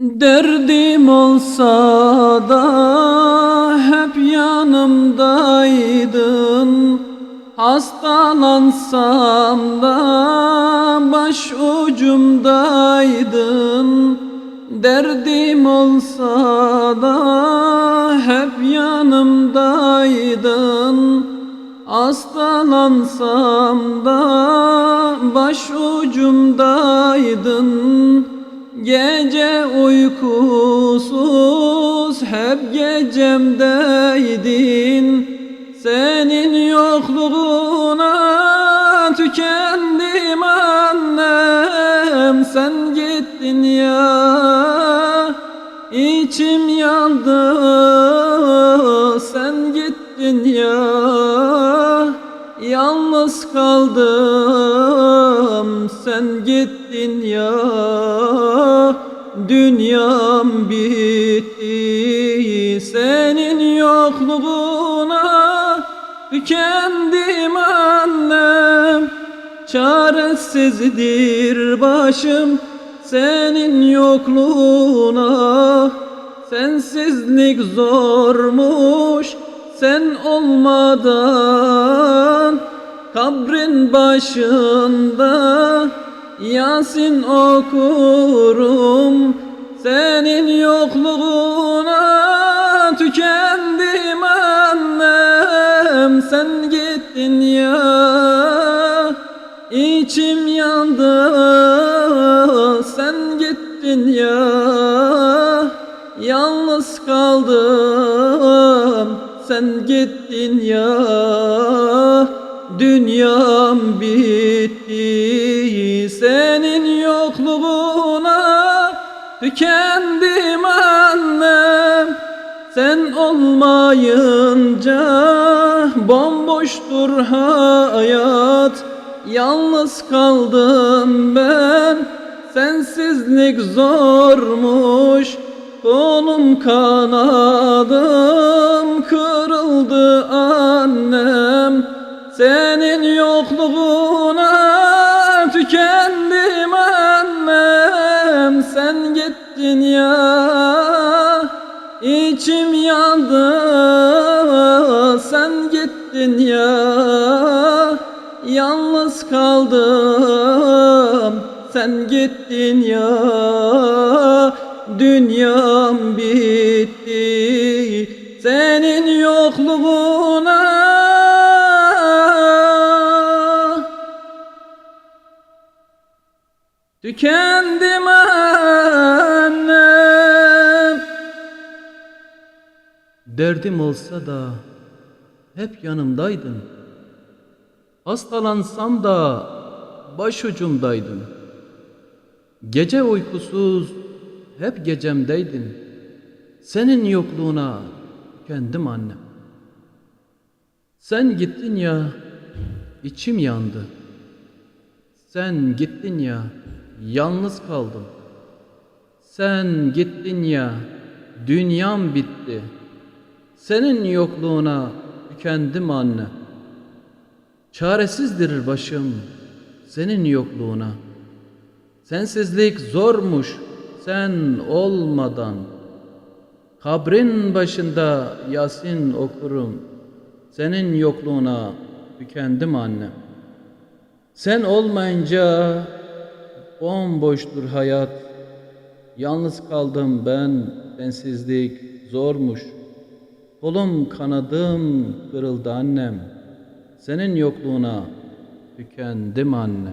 Derdim olsa da hep yanımdaydın. Hastalansam da baş ucumdaydın. Derdim olsa da hep yanımdaydın. Hastalansam da baş ucumdaydın Gece uykusuz hep gecemdeydin. Senin yokluğuna tükendim annem. Sen gittin ya içim yandı. Sen gittin ya Yalnız kaldım. Sen gittin ya Dünyam bitti senin yokluğuna Tükendim annem. Çaresizdir başım senin yokluğuna. Sensizlik zormuş sen olmadan Kabrin başında Yasin okurum Senin yokluğuna tükendim annem. Sen gittin ya içim yandı. Sen gittin ya Yalnız kaldım. Sen gittin ya Dünyam bitti senin yokluğuna Tükendim annem. Sen olmayınca Bomboştur hayat. Yalnız kaldım ben Sensizlik zormuş. Kolum kanadım kırıldı annem senin yokluğuna tükendim annem. Sen gittin ya içim yandı. Sen gittin ya Yalnız kaldım. Sen gittin ya Dünyam bitti. Senin yokluğuna Tükendim annem. Derdim olsa da hep yanımdaydın Hastalansam da başucumdaydın Gece uykusuz hep gecemdeydin Senin yokluğuna kendim annem. Sen gittin ya içim yandı. Sen gittin ya, yalnız kaldım. Sen gittin ya, dünyam bitti. Senin yokluğuna tükendim anne. Çaresizdir başım senin yokluğuna. Sensizlik zormuş sen olmadan. Kabrin başında Yasin okurum. Senin yokluğuna tükendim annem. Sen olmayınca bomboştur hayat. Yalnız kaldım ben, sensizlik zormuş. Kolum kanadım kırıldı annem. Senin yokluğuna tükendim anne.